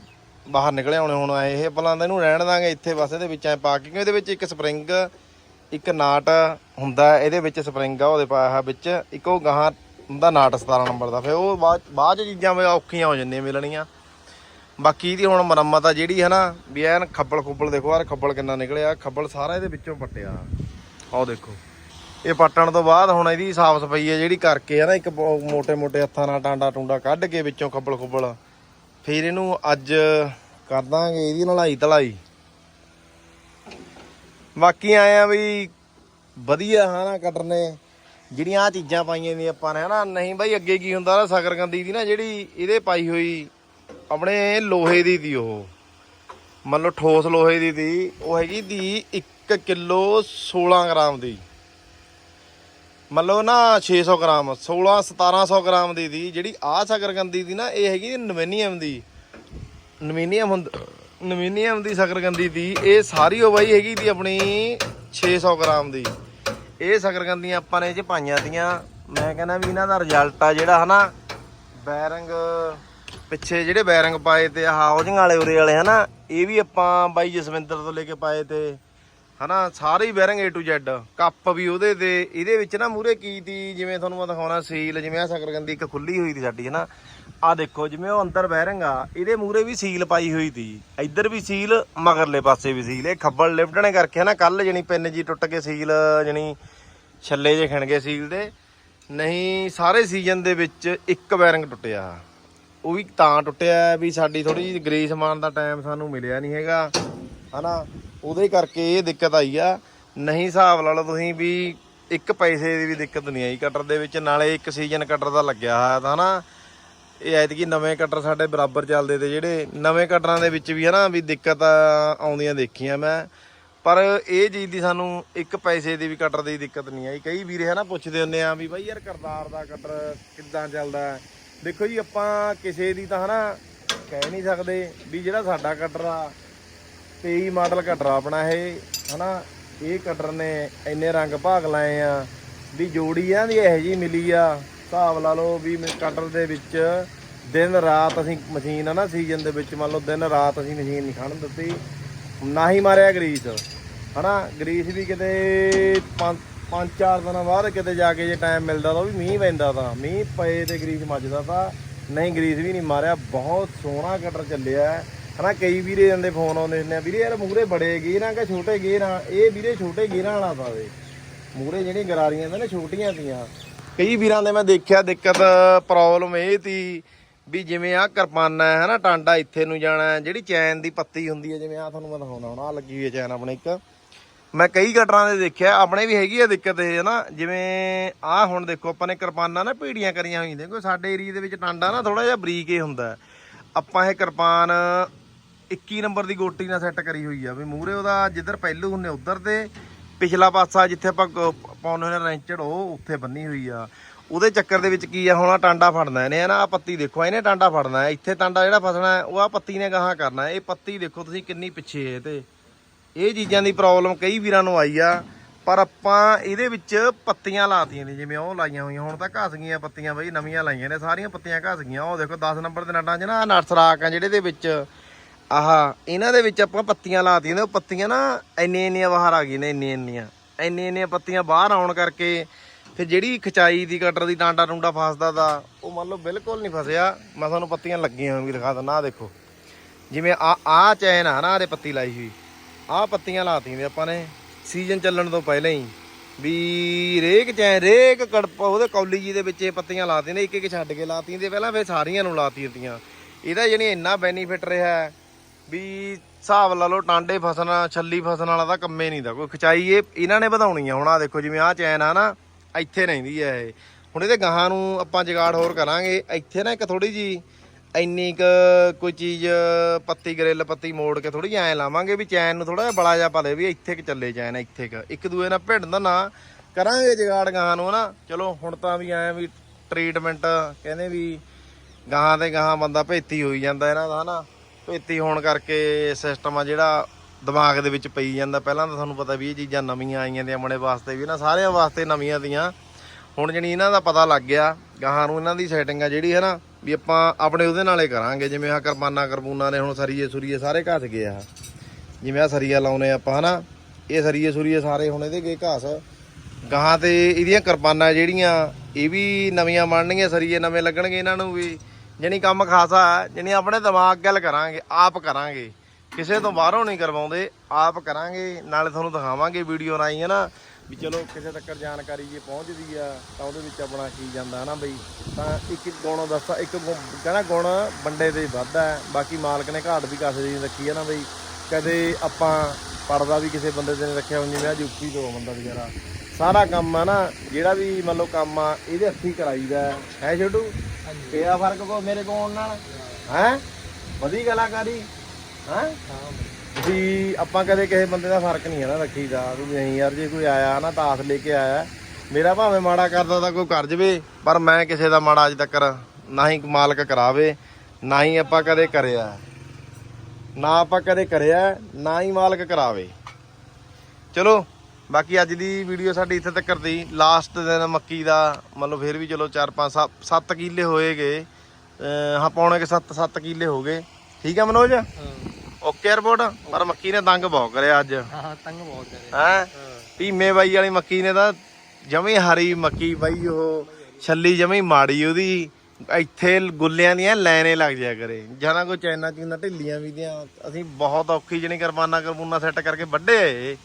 ਬਾਹਰ ਨਿਕਲੇ ਆਉਣੇ ਹੁਣ ਆਏ। ਇਹ ਪਲਾਂ ਦਾ ਇਹਨੂੰ ਰਹਿਣ ਦਾਂਗੇ ਇੱਥੇ ਬਸ ਇਹਦੇ ਵਿੱਚ ਐ ਪਾ ਕੇ। ਇਹਦੇ ਵਿੱਚ ਇੱਕ ਸਪਰਿੰਗ, ਇੱਕ ਨਾਟ ਹੁੰਦਾ ਇਹਦੇ ਵਿੱਚ ਸਪਰਿੰਗ ਆ ਉਹਦੇ ਪਾਇਆ ਹੋਇਆ ਵਿੱਚ। ਇੱਕ ਉਹ ਗਾਹਾਂ ਹੁੰਦਾ ਨਾਟ 17 ਨੰਬਰ ਦਾ। ਫਿਰ ਉਹ ਬਾਅਦ ਬਾਅਦ ਚ ਚੀਜ਼ਾਂ ਔਖੀਆਂ ਹੋ ਜਾਂਦੀਆਂ ਮਿਲਣੀਆਂ। ਬਾਕੀ ਇਹਦੀ ਹੁਣ ਮੁਰੰਮਤ ਆ ਜਿਹੜੀ ਹੈ ਨਾ, ਵੀ ਐਨ ਖੱਬਲ ਖੁੱਬਲ ਦੇਖੋ। ਯਾਰ ਖੱਬਲ ਕਿੰਨਾ ਨਿਕਲਿਆ। ਖੱਬਲ ਸਾਰਾ ਇਹਦੇ ਵਿੱਚੋਂ ਪੱਟਿਆ ਆਹ ਦੇਖੋ। ਇਹ ਪੱਟਣ ਤੋਂ ਬਾਅਦ ਹੁਣ ਇਹਦੀ ਸਾਫ਼ ਸਫ਼ਾਈ ਹੈ ਜਿਹੜੀ ਕਰਕੇ ਹੈ ਨਾ, ਇੱਕ ਮੋਟੇ ਮੋਟੇ ਹੱਥਾਂ ਨਾਲ ਟਾਂਡਾ ਟੁੰਡਾ ਕੱਢ ਕੇ ਵਿੱਚੋਂ ਖੱਬਲ ਖੁੱਬਲ। ਫਿਰ ਇਹਨੂੰ ਅੱਜ ਕਰ ਦਾਂਗੇ ਇਹਦੀ ਨਲਾਈ ਤਲਾਈ। ਬਾਕੀ ਆਏ ਆ ਵੀ ਵਧੀਆ ਹਨਾ ਕੱਟਣੇ ਜਿਹੜੀਆਂ ਆ ਚੀਜ਼ਾਂ ਪਾਈਆਂ ਨੇ ਆਪਾਂ ਨੇ ਨਾ। ਨਹੀਂ ਬਾਈ ਅੱਗੇ ਕੀ ਹੁੰਦਾ ਨਾ ਸਕਰਗੰਦੀ ਦੀ ਨਾ ਜਿਹੜੀ ਇਹਦੇ ਪਾਈ ਹੋਈ ਆਪਣੇ ਲੋਹੇ ਦੀ ਦੀ ਉਹ। ਮੰਨ ਲਓ ਠੋਸ ਲੋਹੇ ਦੀ ਦੀ ਉਹ ਹੈਗੀ ਦੀ 1 ਕਿਲੋ 16 ਗ੍ਰਾਮ ਦੀ। ਮੰਨ ਲਓ ਨਾ 600 ਗ੍ਰਾਮ 16 1700 ਗ੍ਰਾਮ ਦੀ ਦੀ, ਜਿਹੜੀ ਆ ਸਕਰਗੰਦੀ ਦੀ ਨਾ, ਇਹ ਹੈਗੀ ਨਮੈਨੀਅਮ ਦੀ। ਨਮੀਨੀਅਮ ਹੁੰਦ ਨਮੀਨੀਅਮ ਦੀ ਸਕਰਗੰਦੀ ਦੀ, ਇਹ ਸਾਰੀ ਉਹ ਬਾਈ ਹੈਗੀ ਦੀ ਆਪਣੀ 600 ਗ੍ਰਾਮ ਦੀ। ਇਹ ਸਕਰਗੰਦੀਆਂ ਆਪਾਂ ਨੇ ਇਹ ਚ ਪਾਈਆਂ ਤੀਆਂ, ਮੈਂ ਕਹਿੰਦਾ ਵੀ ਇਹਨਾਂ ਦਾ ਰਿਜ਼ਲਟ ਆ ਜਿਹੜਾ ਹਨਾ, ਬੈਰੰਗ ਪਿੱਛੇ ਜਿਹੜੇ ਬੈਰਿੰਗ ਪਾਏ ਤੇ ਆਹ ਹਾਊਸਿੰਗ ਵਾਲੇ ਉਰੇ ਵਾਲੇ ਹਨਾ, ਇਹ ਵੀ ਆਪਾਂ ਬਾਈ ਜਸਵਿੰਦਰ ਤੋਂ ਲੈ ਕੇ ਪਾਏ ਤੇ ਹਨਾ, ਸਾਰੇ bearing A to Z cup ਵੀ ਉਹਦੇ ਤੇ, ਇਹਦੇ ਵਿੱਚ ਨਾ ਮੂਰੇ ਕੀ ਤੀ, ਜਿਵੇਂ ਤੁਹਾਨੂੰ ਮੈਂ ਦਿਖਾਉਣਾ ਸੀਲ ਜਿਵੇਂ ਆ ਸਕਰਗੰਦੀ ਇੱਕ ਖੁੱਲੀ ਹੋਈ ਤੀ ਸਾਡੀ, ਹਨਾ। ਆ ਦੇਖੋ, ਜਿਵੇਂ ਉਹ ਅੰਦਰ ਬੈਰਿੰਗ ਆ, ਇਹਦੇ ਮੂਰੇ ਵੀ ਸੀਲ ਪਾਈ ਹੋਈ ਤੀ। ਇੱਧਰ ਵੀ ਸੀਲ ਮਗਰਲੇ ਪਾਸੇ ਵੀ ਸੀਲ ਇਹ ਖੱਬਲ ਲਿਫਟਣੇ ਕਰਕੇ, ਹਨਾ ਕੱਲ ਜਣੀ ਪਿੰਨ ਜੀ ਟੁੱਟ ਕੇ ਸੀਲ ਜਣੀ ਛੱਲੇ ਜੇ ਖਿਣ ਗਏ ਸੀਲ ਦੇ। ਨਹੀਂ, ਸਾਰੇ ਸੀਜ਼ਨ ਦੇ ਵਿੱਚ ਇੱਕ ਬੈਰਿੰਗ ਟੁੱਟਿਆ। ਉਹ ਵੀ ਤਾਂ ਟੁੱਟਿਆ ਵੀ ਸਾਡੀ ਥੋੜੀ ਜਿਹੀ ਗਰੀਸ ਮਾਰਨ ਦਾ ਟਾਈਮ ਸਾਨੂੰ ਮਿਲਿਆ ਨਹੀਂ ਹੈਗਾ, ਹਨਾ। ਉਹਦੇ ਕਰਕੇ ਇਹ ਦਿੱਕਤ ਆਈ ਆ। ਨਹੀਂ ਹਿਸਾਬ ਲਾ ਲਓ ਤੁਸੀਂ ਵੀ ਇੱਕ ਪੈਸੇ ਦੀ ਵੀ ਦਿੱਕਤ ਨਹੀਂ ਆਈ ਕਟਰ ਦੇ ਵਿੱਚ, ਨਾਲੇ ਇੱਕ ਸੀਜ਼ਨ ਕਟਰ ਦਾ ਲੱਗਿਆ ਹੋਇਆ ਤਾਂ ਨਾ ਇਹ ਐਤਕੀ ਨਵੇਂ ਕਟਰ ਸਾਡੇ ਬਰਾਬਰ ਚੱਲਦੇ ਤੇ ਜਿਹੜੇ ਨਵੇਂ ਕਟਰਾਂ ਦੇ ਵਿੱਚ ਵੀ ਹੈ ਨਾ ਵੀ ਦਿੱਕਤ ਆਉਂਦੀਆਂ ਦੇਖੀਆਂ ਮੈਂ। ਪਰ ਇਹ ਚੀਜ਼ ਦੀ ਸਾਨੂੰ ਇੱਕ ਪੈਸੇ ਦੀ ਵੀ ਕਟਰ ਦੀ ਦਿੱਕਤ ਨਹੀਂ ਆਈ। ਕਈ ਵੀਰੇ ਹੈ ਨਾ ਪੁੱਛਦੇ ਹੁੰਦੇ ਆ ਵੀ ਬਾਈ ਯਾਰ ਕਰਤਾਰ ਦਾ ਕਟਰ ਕਿੱਦਾਂ ਚੱਲਦਾ ਦੇਖੋ ਜੀ ਆਪਾਂ ਕਿਸੇ ਦੀ ਤਾਂ ਹੈ ਨਾ ਕਹਿ ਨਹੀਂ ਸਕਦੇ ਵੀ ਜਿਹੜਾ ਸਾਡਾ ਕਟਰ ਆ 23 ਮਾਡਲ ਕਟਰ ਆਪਣਾ ਇਹ, ਹਨਾ? ਇਹ ਕਟਰ ਨੇ ਇੰਨੇ ਰੰਗ ਭਾਗ ਲਾਏ ਆ ਵੀ ਜੋੜੀ ਆ ਦੀ ਇਹੋ ਜੀ ਮਿਲੀ ਆ। ਹਿਸਾਬ ਲਾ ਲਓ ਵੀ ਕਟਰ ਦੇ ਵਿੱਚ ਦਿਨ ਰਾਤ ਅਸੀਂ ਮਸ਼ੀਨ ਆ ਨਾ ਸੀਜ਼ਨ ਦੇ ਵਿੱਚ, ਮੰਨ ਲਓ ਦਿਨ ਰਾਤ ਅਸੀਂ ਮਸ਼ੀਨ ਨਹੀਂ ਖੜਨ ਦਿੱਤੀ, ਨਾ ਹੀ ਮਾਰਿਆ ਗਰੀਸ। ਹਨਾ? ਗਰੀਸ ਵੀ ਕਿਤੇ ਪੰਜ ਪੰਜ ਚਾਰ ਦਿਨਾਂ ਬਾਅਦ ਕਿਤੇ ਜਾ ਕੇ ਜੇ ਟਾਈਮ ਮਿਲਦਾ ਤਾਂ ਉਹ ਵੀ ਮੀਂਹ ਪੈਂਦਾ ਤਾਂ। ਮੀਂਹ ਪਏ ਤੇ ਗਰੀਸ ਮੱਜਦਾ ਤਾਂ। ਨਹੀਂ, ਗਰੀਸ ਵੀ ਨਹੀਂ ਮਾਰਿਆ। ਬਹੁਤ ਸੋਹਣਾ ਕਟਰ ਚੱਲਿਆ। ਹਨਾ, ਕਈ ਵੀਰੇ ਜਾਂਦੇ ਫੋਨ ਆਉਂਦੇ ਹੁੰਦੇ ਆ, ਵੀਰੇ ਯਾਰ ਮੂਰੇ ਬੜੇ ਗੇਰਾਂ ਕਿ ਛੋਟੇ ਗੇਰਾਂ ਇਹ ਵੀਰੇ ਛੋਟੇ ਗੇਰਾਂ ਵਾਲਾ ਪਾਵੇ। ਮੂਰੇ ਜਿਹੜੀਆਂ ਗਰਾਰੀਆਂ ਨੇ ਨਾ, ਛੋਟੀਆਂ ਤੀਆਂ। ਕਈ ਵੀਰਾਂ ਦੇ ਮੈਂ ਦੇਖਿਆ ਦਿੱਕਤ ਪ੍ਰੋਬਲਮ ਇਹ ਤੀ ਵੀ ਜਿਵੇਂ ਆ ਕਿਰਪਾਨਾ ਹੈ ਹਨਾ, ਟਾਂਡਾ ਇੱਥੇ ਨੂੰ ਜਾਣਾ ਜਿਹੜੀ ਚੈਨ ਦੀ ਪੱਤੀ ਹੁੰਦੀ ਹੈ, ਜਿਵੇਂ ਆ ਤੁਹਾਨੂੰ ਮੈਂ ਦਿਖਾਉਣਾ ਹੁਣ ਆ ਲੱਗੀ ਹੋਈ ਹੈ ਚੈਨ ਆਪਣੇ ਇੱਕ। ਮੈਂ ਕਈ ਕਟਰਾਂ ਦੇ ਦੇਖਿਆ, ਆਪਣੇ ਵੀ ਹੈਗੀ ਆ ਦਿੱਕਤ ਇਹ ਨਾ ਜਿਵੇਂ ਆ ਹੁਣ ਦੇਖੋ, ਆਪਾਂ ਨੇ ਕਿਰਪਾਨਾਂ ਨਾ ਪੀੜੀਆਂ ਕਰੀਆਂ ਹੋਈਆਂ ਦੇਖੋ ਸਾਡੇ ਏਰੀਆ ਦੇ ਵਿੱਚ ਟਾਂਡਾ ਨਾ ਥੋੜਾ ਜਿਹਾ ਬਰੀਕ ਹੀ ਹੁੰਦਾ ਆਪਾਂ ਇਹ ਕਿਰਪਾਨ 21 ਨੰਬਰ ਦੀ ਗੋਟੀ ਨਾਲ ਸੈੱਟ ਕਰੀ ਹੋਈ ਆ ਵੀ ਮੂਹਰੇ ਉਹਦਾ ਜਿੱਧਰ ਪਹਿਲੂ ਹੁੰਨੇ ਉਧਰ ਤੇ ਪਿਛਲਾ ਪਾਸਾ ਜਿੱਥੇ ਆਪਾਂ ਗ- ਪਾਉਂਦੇ ਹੁੰਦੇ ਰੈਂਚੜ ਉਹ ਉੱਥੇ ਬੰਨੀ ਹੋਈ ਆ। ਉਹਦੇ ਚੱਕਰ ਦੇ ਵਿੱਚ ਕੀ ਆ, ਹੁਣ ਆਹ ਟਾਂਡਾ ਫੜਨਾ, ਇਹਨੇ ਨਾ ਆ ਪੱਤੀ ਦੇਖੋ, ਇਹਨੇ ਟਾਂਡਾ ਫੜਨਾ ਇੱਥੇ ਟਾਂਡਾ ਜਿਹੜਾ ਫਸਣਾ ਉਹ ਆ ਪੱਤੀ ਨੇ ਗਾਹਾਂ ਕਰਨਾ ਇਹ ਪੱਤੀ ਦੇਖੋ ਤੁਸੀਂ ਕਿੰਨੀ ਪਿੱਛੇ ਹੈ ਤੇ। ਇਹ ਚੀਜ਼ਾਂ ਦੀ ਪ੍ਰੋਬਲਮ ਕਈ ਵੀਰਾਂ ਨੂੰ ਆਈ ਆ, ਪਰ ਆਪਾਂ ਇਹਦੇ ਵਿੱਚ ਪੱਤੀਆਂ ਲਾਤੀਆਂ ਨੇ, ਜਿਵੇਂ ਉਹ ਲਾਈਆਂ ਹੋਈਆਂ, ਹੁਣ ਤਾਂ ਘਸ ਗਈਆਂ ਪੱਤੀਆਂ ਬਈ, ਨਵੀਆਂ ਲਾਈਆਂ ਨੇ, ਸਾਰੀਆਂ ਪੱਤੀਆਂ ਘਸ ਗਈਆਂ। ਉਹ ਦੇਖੋ 10 ਨੰਬਰ ਦੇ ਨਟਾਂ 'ਚ ਨਾ ਨਰਸਰਾਕ ਆ ਜਿਹੜੇ ਦੇ ਵਿੱਚ। ਆਹ, ਇਹਨਾਂ ਦੇ ਵਿੱਚ ਆਪਾਂ ਪੱਤੀਆਂ ਲਾਤੀਆਂ ਨੇ, ਉਹ ਪੱਤੀਆਂ ਨਾ ਇੰਨੀਆਂ ਇੰਨੀਆਂ ਬਾਹਰ ਆ ਗਈਆਂ ਨੇ, ਇੰਨੀਆਂ ਇੰਨੀਆਂ। ਇੰਨੀਆਂ ਇੰਨੀਆਂ ਪੱਤੀਆਂ ਬਾਹਰ ਆਉਣ ਕਰਕੇ ਫਿਰ ਜਿਹੜੀ ਖਚਾਈ ਦੀ, ਕਟਰ ਦੀ ਟਾਂਡਾ ਟੁੰਡਾ ਫਸਦਾ ਦਾ, ਉਹ ਮੰਨ ਲਓ ਬਿਲਕੁਲ ਨਹੀਂ ਫਸਿਆ। ਮੈਂ ਤੁਹਾਨੂੰ ਪੱਤੀਆਂ ਲੱਗੀਆਂ ਹੋਣ ਵੀ ਦਿਖਾ ਦਿੰਦਾ, ਆਹ ਦੇਖੋ। ਜਿਵੇਂ ਆ ਆ ਚੈਨ ਆ ਨਾ ਆਦੇ ਪੱਤੀ ਲਾਈ ਹੋਈ। ਆ ਪੱਤੀਆਂ ਲਾਤੀਆਂ ਨੇ ਆਪਾਂ ਨੇ, ਸੀਜ਼ਨ ਚੱਲਣ ਤੋਂ ਪਹਿਲਾਂ ਹੀ। ਵੀ ਰੇਕ ਚੈਨ, ਰੇਕ ਕੜਪ, ਉਹਦੇ ਕੌਲੀ ਜੀ ਦੇ ਵਿੱਚ ਇਹ ਪੱਤੀਆਂ ਲਾਤੀਆਂ ਨੇ ਇੱਕ ਇੱਕ ਛੱਡ ਕੇ ਲਾਤੀਆਂ ਤੇ ਪਹਿਲਾਂ ਫਿਰ ਸਾਰੀਆਂ ਨੂੰ ਲਾਤੀਆਂ ਤੀਆਂ ਇਹਦਾ ਜਿਹੜੀ ਇੰਨਾ ਬੈਨੀਫਿਟ ਰਿਹਾ ਵੀ ਹਿਸਾਬ ਲਾ ਲਓ ਟਾਂਡੇ ਫਸਣਾ, ਛੱਲੀ ਫਸਣ ਵਾਲਾ ਤਾਂ ਕੰਮੇ ਨਹੀਂ ਦਾ। ਕੋਈ ਖਚਾਈ ਇਹ ਇਹਨਾਂ ਨੇ ਵਧਾਉਣੀ ਆ। ਹੁਣ ਆ ਦੇਖੋ ਜਿਵੇਂ ਆ ਚੈਨ ਆ ਨਾ, ਇੱਥੇ ਰਹਿੰਦੀ ਆ ਇਹ। ਹੁਣ ਇਹਦੇ ਗਾਹਾਂ ਨੂੰ ਆਪਾਂ ਜਗਾੜ ਹੋਰ ਕਰਾਂਗੇ। ਇੱਥੇ ਨਾ ਇੱਕ ਥੋੜੀ ਜੀ ਇੰਨੀ ਕ ਕੋਈ ਚੀਜ਼, ਪੱਤੀ ਗਰਿੱਲ ਪੱਤੀ ਮੋੜ ਕੇ ਥੋੜੀ ਐ ਲਾਵਾਂਗੇ ਵੀ ਚੈਨ ਨੂੰ ਥੋੜਾ ਜਿਹਾ ਬੜਾ ਜਿਹਾ ਪਾ ਦੇ ਵੀ ਇੱਥੇ ਕ ਚੱਲੇ ਚੈਨ, ਇੱਥੇ ਕ। ਇੱਕ ਦੂਏ ਨਾਲ ਭਿੰਡ ਦਾ ਨਾ ਕਰਾਂਗੇ ਜਗਾੜ ਗਾਹਾਂ ਨੂੰ ਨਾ ਚਲੋ, ਹੁਣ ਤਾਂ ਵੀ ਐ ਵੀ ਟ੍ਰੀਟਮੈਂਟ ਕਹਿੰਦੇ ਵੀ ਗਾਹਾਂ ਤੇ ਗਾਹਾਂ ਬੰਦਾ ਭੇਤੀ ਹੋਈ ਜਾਂਦਾ ਇਹਨਾਂ ਦਾ, ਹਨਾ? ਭੇਤੀ ਹੋਣ ਕਰਕੇ ਸਿਸਟਮ ਆ ਜਿਹੜਾ ਦਿਮਾਗ ਦੇ ਵਿੱਚ ਪਈ ਜਾਂਦਾ। ਪਹਿਲਾਂ ਤਾਂ ਤੁਹਾਨੂੰ ਪਤਾ ਵੀ ਇਹ ਚੀਜ਼ਾਂ ਨਵੀਆਂ ਆਈਆਂ ਨੇ ਆਪਣੇ ਵਾਸਤੇ ਵੀ ਨਾ, ਸਾਰਿਆਂ ਵਾਸਤੇ ਨਵੀਆਂ ਦੀਆਂ। ਹੁਣ ਜਣੀ ਇਹਨਾਂ ਦਾ ਪਤਾ ਲੱਗ ਗਿਆ, ਗਾਹਾਂ ਨੂੰ ਇਹਨਾਂ ਦੀ ਸੈਟਿੰਗ ਆ ਜਿਹੜੀ ਹੈ ਨਾ, ਵੀ ਆਪਾਂ ਆਪਣੇ ਉਹਦੇ ਨਾਲੇ ਕਰਾਂਗੇ। ਜਿਵੇਂ ਆ ਕਰਪਾਨਾ ਕਰਪੂਨਾ ਨੇ ਹੁਣ ਸਰੀਏ ਸੁਰੀਏ ਸਾਰੇ ਘਾਸ ਗਏ ਆ। ਜਿਵੇਂ ਆ ਸਰੀਆ ਲਾਉਨੇ ਆਪਾਂ ਹਨਾ, ਇਹ ਸਰੀਏ ਸੁਰੀਏ ਸਾਰੇ ਹੁਣ ਇਹਦੇ ਗਏ ਘਾਸ। ਗਾਹਾਂ ਤੇ ਇਹਦੀਆਂ ਕਿਰਪਾਨਾਂ ਜਿਹੜੀਆਂ, ਇਹ ਵੀ ਨਵੀਆਂ ਬਣਨਗੀਆਂ, ਸਰੀਏ ਨਵੇਂ ਲੱਗਣਗੇ ਇਹਨਾਂ ਨੂੰ ਵੀ। ਜਣੀ ਕੰਮ ਖਾਸਾ ਹੈ ਜਣੀ ਆਪਣੇ ਦਿਮਾਗ ਗੱਲ ਕਰਾਂਗੇ, ਆਪ ਕਰਾਂਗੇ। ਕਿਸੇ ਤੋਂ ਬਾਹਰੋਂ ਨਹੀਂ ਕਰਵਾਉਂਦੇ, ਆਪ ਕਰਾਂਗੇ, ਨਾਲੇ ਤੁਹਾਨੂੰ ਦਿਖਾਵਾਂਗੇ ਵੀਡੀਓ ਰਾਈ ਹੈ ਨਾ ਵੀ ਚਲੋ, ਕਿਸੇ ਤੱਕ ਜਾਣਕਾਰੀ ਜੇ ਪਹੁੰਚਦੀ ਆ, ਤਾਂ ਉਹਦੇ ਵਿੱਚ ਆਪਣਾ ਕੀ ਜਾਂਦਾ, ਹਨਾ ਬਈ? ਤਾਂ ਇੱਕ ਗੁਣ ਦੱਸਾਂ ਇੱਕ ਗੁਣ- ਕਹਿੰਦਾ ਗੁਣ ਬੰਦੇ ਦੇ ਵੱਧਦਾ ਬਾਕੀ ਮਾਲਕ ਨੇ ਘਾਟ ਵੀ ਕਾਸੇ ਦੀ ਨਹੀਂ ਰੱਖੀ ਹੈ ਨਾ ਬਈ? ਕਦੇ ਆਪਾਂ ਪੜਦਾ ਵੀ ਕਿਸੇ ਬੰਦੇ ਦੇ ਨੇ ਰੱਖਿਆ ਹੁਣ ਜਿਵੇਂ ਆ ਯੂਪੀ ਤੋਂ ਬੰਦਾ ਵਿਚਾਰਾ। ਸਾਰਾ ਕੰਮ ਆ ਨਾ ਜਿਹੜਾ ਵੀ ਮੰਨ ਲਓ ਕੰਮ ਆ, ਇਹਦੇ ਹੱਥੀ ਕਰਾਈਦਾ ਹੈ। ਹੈ ਛੋਟੂ? ਕਿਆ ਫ਼ਰਕ ਕੋ ਮੇਰੇ ਕੋਲ ਨਾਲ। ਹੈ? ਵਧੀ ਕਲਾਕਾਰੀ। ਹੈ? ਵੀ ਆਪਾਂ ਕਦੇ ਕਿਸੇ ਬੰਦੇ ਦਾ ਫ਼ਰਕ ਨਹੀਂ ਹੈ ਨਾ ਰੱਖੀਦਾ ਵੀ ਨਹੀਂ ਯਾਰ ਜੇ ਕੋਈ ਆਇਆ ਨਾ ਤਾਸ ਲੈ ਕੇ ਆਇਆ। ਮੇਰਾ ਭਾਵੇਂ ਮਾੜਾ ਕਰਦਾ ਤਾਂ ਕੋਈ ਕਰ ਜਵੇ ਪਰ ਮੈਂ ਕਿਸੇ ਦਾ ਮਾੜਾ ਅਜ ਤੱਕ ਨਾ ਹੀ ਮਾਲਕ ਕਰਾਵੇ ਨਾ ਹੀ ਆਪਾਂ ਕਦੇ ਕਰਿਆ। ਨਾ ਆਪਾਂ ਕਦੇ ਕਰਿਆ ਨਾ ਹੀ ਮਾਲਕ ਕਰਾਵੇ। ਚਲੋ। ਬਾਕੀ ਅੱਜ ਦੀ ਵੀਡੀਓ ਸਾਡੀ ਇੱਥੇ ਤੱਕ ਦੀ। ਲਾਸਟ ਦਿਨ ਮੱਕੀ ਦਾ ਮਤਲਬ ਫਿਰ ਵੀ ਚਲੋ 4 5 7 ਕਿੱਲੇ ਹੋਏਗੇ। ਹਾਂ ਪੌਣੇ ਕਿ 7 7 ਕਿੱਲੇ ਹੋ ਗਏ। ਠੀਕ ਆ ਮਨੋਜ? ਓਕੇ ਰਿਪੋਰਟ ਪਰ ਮੱਕੀ ਨੇ ਦੰਗ ਬਹੁਤ ਕਰਿਆ ਅੱਜ। ਹਾਂ ਤੰਗ ਬਹੁਤ ਕਰੇ ਹੈ? ਭੀਮੇ ਬਾਈ ਵਾਲੀ ਮੱਕੀ ਨੇ ਤਾਂ ਜਮੀ ਹਰੀ ਮੱਕੀ ਬਾਈ ਉਹ ਛੱਲੀ ਜਮੀ ਮਾੜੀ ਉਹਦੀ। ਇੱਥੇ ਗੁੱਲਿਆਂ ਦੀਆਂ ਲਾਈਨੇ ਲੱਗ ਜਾਇਆ ਕਰੇ। ਜਾਨਾ ਕੋਈ ਚੈਨਾ ਚੀਨਾ ਢਿੱਲੀਆਂ ਵੀ ਦੀਆਂ। ਅਸੀਂ ਬਹੁਤ ਔਖੀ ਜਣੀ ਕਰਮਾਨਾ ਕਰਮੂਨਾ ਸੈੱਟ ਕਰਕੇ ਵੱਡੇ ਆਏ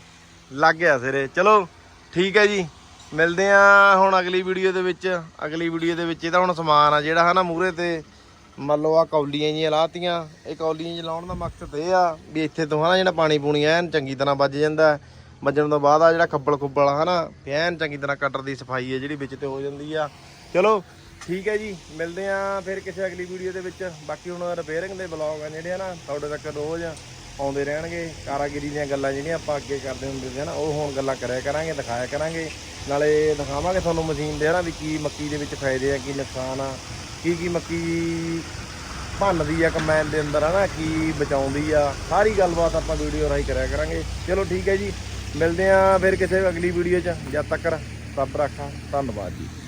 ਲੱਗ ਗਿਆ ਸਿਰੇ। ਚਲੋ, ਠੀਕ ਹੈ ਜੀ। ਮਿਲਦੇ ਆ ਹੁਣ ਅਗਲੀ ਵੀਡੀਓ ਦੇ ਵਿੱਚ। ਅਗਲੀ ਵੀਡੀਓ ਦੇ ਵਿੱਚ ਇਹਦਾ ਹੁਣ ਸਮਾਨ ਆ ਜਿਹੜਾ ਹਨਾ ਮੂਰੇ ਤੇ ਮੰਨ ਲਓ ਆ ਕੌਲੀਆਂ ਜੀਆਂ ਲਾਤੀਆਂ। ਇਹ ਕੌਲੀਆਂ ਚ ਲਾਉਣ ਦਾ ਮਕਸਦ ਇਹ ਆ ਵੀ ਇੱਥੇ ਤੋਂ ਹਨਾ ਜਿਹੜਾ ਪਾਣੀ ਪੂਣੀ ਐਨ ਚੰਗੀ ਤਰ੍ਹਾਂ ਵੱਜ ਜਾਂਦਾ ਵੱਜਣ ਤੋਂ ਬਾਅਦ ਆ ਜਿਹੜਾ ਖੱਬਲ ਖੁੱਬਲ ਆ ਹਨਾ ਐਨ ਚੰਗੀ ਤਰ੍ਹਾਂ ਕਟਰ ਦੀ ਸਫ਼ਾਈ ਹੈ ਜਿਹੜੀ ਵਿੱਚ ਤੇ ਹੋ ਜਾਂਦੀ ਆ। ਚਲੋ, ਠੀਕ ਹੈ ਜੀ। ਮਿਲਦੇ ਆ ਫਿਰ ਕਿਸੇ ਅਗਲੀ ਵੀਡੀਓ ਦੇ ਵਿੱਚ। ਬਾਕੀ ਹੁਣ ਰਿਪੇਅਰਿੰਗ ਦੇ ਬਲੌਗ ਆ ਜਿਹੜੇ ਹਨਾ, ਤੁਹਾਡੇ ਤੱਕ ਰੋਜ਼ ਆਉਂਦੇ ਰਹਿਣਗੇ, ਕਾਰਾਗਿਰੀ ਦੀਆਂ ਗੱਲਾਂ ਜਿਹੜੀਆਂ ਆਪਾਂ ਅੱਗੇ ਕਰਦੇ ਹੁੰਦੇ ਸੀ ਨਾ ਉਹ ਹੁਣ ਗੱਲਾਂ ਕਰਿਆ ਕਰਾਂਗੇ, ਦਿਖਾਇਆ ਕਰਾਂਗੇ। ਨਾਲੇ ਦਿਖਾਵਾਂਗੇ ਤੁਹਾਨੂੰ ਮਸ਼ੀਨ ਦੇ ਹਨਾ ਵੀ ਕੀ ਮੱਕੀ ਦੇ ਵਿੱਚ ਫਾਇਦੇ ਆ, ਕੀ ਨੁਕਸਾਨ ਆ, ਕੀ ਕੀ ਮੱਕੀ ਭੰਨਦੀ ਆ ਕੰਬਾਈਨ ਦੇ ਅੰਦਰ ਹਨਾ, ਕੀ ਬਚਾਉਂਦੀ ਆ, ਸਾਰੀ ਗੱਲਬਾਤ ਆਪਾਂ ਵੀਡੀਓ ਰਾਹੀਂ ਕਰਿਆ ਕਰਾਂਗੇ। ਚਲੋ ਠੀਕ ਹੈ ਜੀ, ਮਿਲਦੇ ਆ ਫਿਰ ਕਿਸੇ ਅਗਲੀ ਵੀਡੀਓ 'ਚ। ਜਦ ਤੱਕ ਰੱਬ ਰੱਖਾ ਧੰਨਵਾਦ ਜੀ।